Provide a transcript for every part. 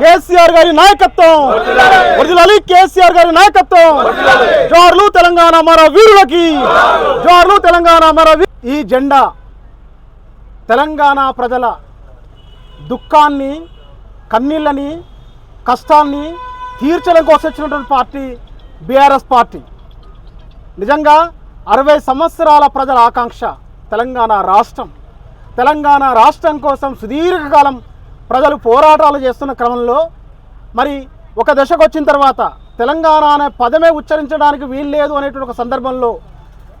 కేసీఆర్ గారి నాయకత్వం. వర్దిలాలి కేసీఆర్ గారి నాయకత్వం. జోర్లు తెలంగాణ మన వీరులకి. జోర్లు తెలంగాణ వీ- ఈ జెండా తెలంగాణ ప్రజల దుఃఖాన్ని కన్నీళ్ళని కష్టాన్ని తీర్చడం కోసం వచ్చినటువంటి పార్టీ బీఆర్ఎస్ పార్టీ. నిజంగా అరవై సంవత్సరాల ప్రజల ఆకాంక్ష తెలంగాణ రాష్ట్రం. తెలంగాణ రాష్ట్రం కోసం సుదీర్ఘకాలం ప్రజలు పోరాటాలు చేస్తున్న క్రమంలో మరి ఒక దశకు వచ్చిన తర్వాత తెలంగాణ అనే పదమే ఉచ్చరించడానికి వీల్లేదు అనేటువంటి ఒక సందర్భంలో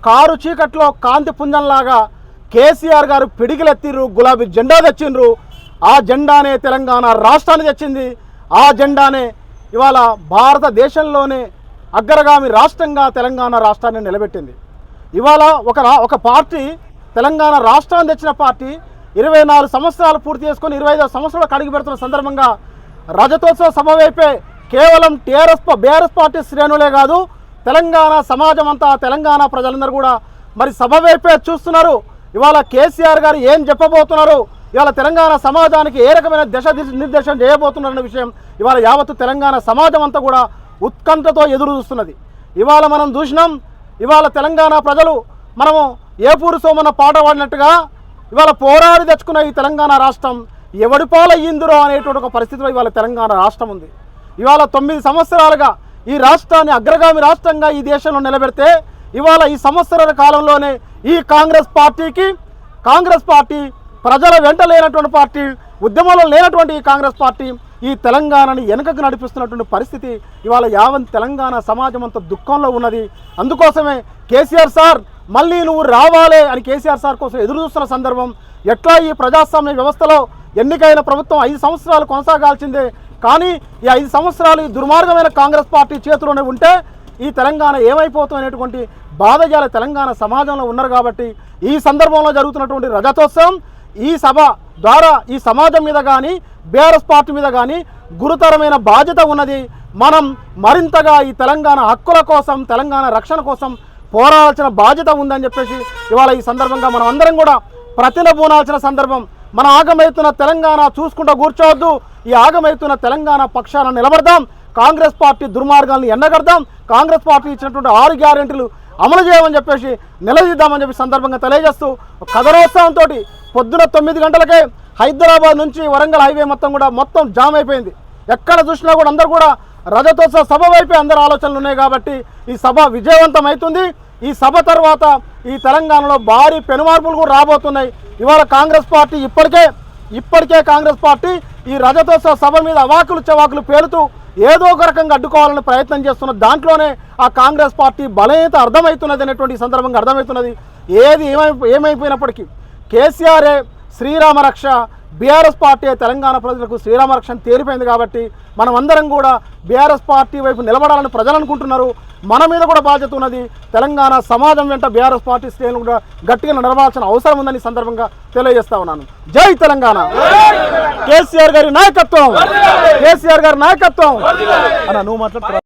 కారు చీకట్లో కాంతి పుంజంలాగా కేసీఆర్ గారు పిడికిలెత్తిర్రు గులాబీ జెండా తెచ్చిండ్రు. ఆ జెండానే తెలంగాణ రాష్ట్రాన్ని తెచ్చింది. ఆ జెండానే ఇవాళ భారతదేశంలోనే అగ్రగామి రాష్ట్రంగా తెలంగాణ రాష్ట్రాన్ని నిలబెట్టింది. ఇవాళ ఒక రా- ఒక పార్టీ తెలంగాణ రాష్ట్రాన్ని తెచ్చిన పార్టీ ఇరవై నాలుగు సంవత్సరాలు పూర్తి చేసుకొని ఇరవై ఐదు సంవత్సరాలు కడిగి పెడుతున్న సందర్భంగా రజతోత్సవ సభ వైపే కేవలం టీఆర్ఎస్ బీఆర్ఎస్ పార్టీ శ్రేణులే కాదు తెలంగాణ సమాజం అంతా తెలంగాణ ప్రజలందరూ కూడా మరి సభ వైపే చూస్తున్నారు. ఇవాళ కేసీఆర్ గారు ఏం చెప్పబోతున్నారు? ఇవాళ తెలంగాణ సమాజానికి ఏ రకమైన దశ దిశ నిర్దేశం చేయబోతున్నారన్న విషయం ఇవాళ యావత్తు తెలంగాణ సమాజం అంతా కూడా ఉత్కంఠతో ఎదురు చూస్తున్నది. ఇవాళ మనం చూసినాం ఇవాళ తెలంగాణ ప్రజలు మనము ఏపూరు సోమన్న పాట పాడినట్టుగా ఇవాళ పోరాడి తెచ్చుకున్న ఈ తెలంగాణ రాష్ట్రం ఎవడి పాలయ్యిందిరో అనేటువంటి ఒక పరిస్థితిలో ఇవాళ తెలంగాణ రాష్ట్రం ఉంది. ఇవాళ తొమ్మిది సంవత్సరాలుగా ఈ రాష్ట్రాన్ని అగ్రగామి రాష్ట్రంగా ఈ దేశంలో నిలబెడితే ఇవాళ ఈ సంవత్సరాల కాలంలోనే ఈ కాంగ్రెస్ పార్టీకి కాంగ్రెస్ పార్టీ ప్రజల వెంట లేనటువంటి పార్టీ ఉద్యమంలో లేనటువంటి ఈ కాంగ్రెస్ పార్టీ ఈ తెలంగాణని వెనుకకు నడిపిస్తున్నటువంటి పరిస్థితి ఇవాళ యావన్ తెలంగాణ సమాజం అంత దుఃఖంలో ఉన్నది. అందుకోసమే కేసీఆర్ సార్ మళ్ళీ నువ్వు రావాలే అని కేసీఆర్ సార్ కోసం ఎదురు చూస్తున్న సందర్భం ఎట్లా ఈ ప్రజాస్వామ్య వ్యవస్థలో ఎన్నికైన ప్రభుత్వం ఐదు సంవత్సరాలు కొనసాగాల్సిందే. కానీ ఈ ఐదు సంవత్సరాలు ఈ దుర్మార్గమైన కాంగ్రెస్ పార్టీ చేతిలోనే ఉంటే ఈ తెలంగాణ ఏమైపోతుంది అనేటువంటి బాధజాల తెలంగాణ సమాజంలో ఉన్నారు కాబట్టి ఈ సందర్భంలో జరుగుతున్నటువంటి రజతోత్సవం ఈ సభ ద్వారా ఈ సమాజం మీద కానీ బీఆర్ఎస్ పార్టీ మీద కానీ గురుతరమైన బాధ్యత ఉన్నది. మనం మరింతగా ఈ తెలంగాణ హక్కుల కోసం తెలంగాణ రక్షణ కోసం పోరాడాల్సిన బాధ్యత ఉందని చెప్పేసి ఇవాళ ఈ సందర్భంగా మనం అందరం కూడా ప్రతినబూనాల్సిన సందర్భం. మన ఆగమవుతున్న తెలంగాణ చూసుకుంటూ కూర్చోవద్దు. ఈ ఆగమవుతున్న తెలంగాణ పక్షాన నిలబడదాం. కాంగ్రెస్ పార్టీ దుర్మార్గాలను ఎండగడదాం. కాంగ్రెస్ పార్టీ ఇచ్చినటువంటి ఆరు గ్యారెంటీలు అమలు చేయమని చెప్పేసి నిలదీద్దామని చెప్పి సందర్భంగా తెలియజేస్తూ కథనోత్సవంతో పొద్దున తొమ్మిది గంటలకే హైదరాబాద్ నుంచి వరంగల్ హైవే మొత్తం కూడా మొత్తం జామ్ అయిపోయింది. ఎక్కడ చూసినా కూడా అందరూ కూడా రజతోత్సవ సభ వైపే అందరు ఆలోచనలు ఉన్నాయి కాబట్టి ఈ సభ విజయవంతం అవుతుంది. ఈ సభ తర్వాత ఈ తెలంగాణలో భారీ పెనుమార్పులు కూడా రాబోతున్నాయి. ఇవాళ కాంగ్రెస్ పార్టీ ఇప్పటికే ఇప్పటికే కాంగ్రెస్ పార్టీ ఈ రజతోత్సవ సభ మీద అవాకులు చవాకులు పేలుతూ ఏదో ఒక రకంగా అడ్డుకోవాలని ప్రయత్నం చేస్తున్న దాంట్లోనే ఆ కాంగ్రెస్ పార్టీ బలహీనత అర్థమవుతున్నది అనేటువంటి సందర్భంగా అర్థమవుతున్నది. ఏది ఏమై ఏమైపోయినప్పటికీ కేసీఆర్ఏ శ్రీరామరక్ష బీఆర్ఎస్ పార్టీ తెలంగాణ ప్రజలకు శ్రీరామరక్ష తేలిపోయింది కాబట్టి మనం అందరం కూడా బీఆర్ఎస్ పార్టీ వైపు నిలబడాలని ప్రజలు అనుకుంటున్నారు. మన మీద కూడా బాధ్యత ఉన్నది తెలంగాణ సమాజం వెంట బీఆర్ఎస్ పార్టీ శ్రేణులు కూడా గట్టిగా నిలబడాల్సిన అవసరం ఉందని సందర్భంగా తెలియజేస్తా ఉన్నాను. జై తెలంగాణ! కేసీఆర్ గారి నాయకత్వం! కేసీఆర్ గారి నాయకత్వం! అన్న నువ్వు మాట్లాడుతున్నా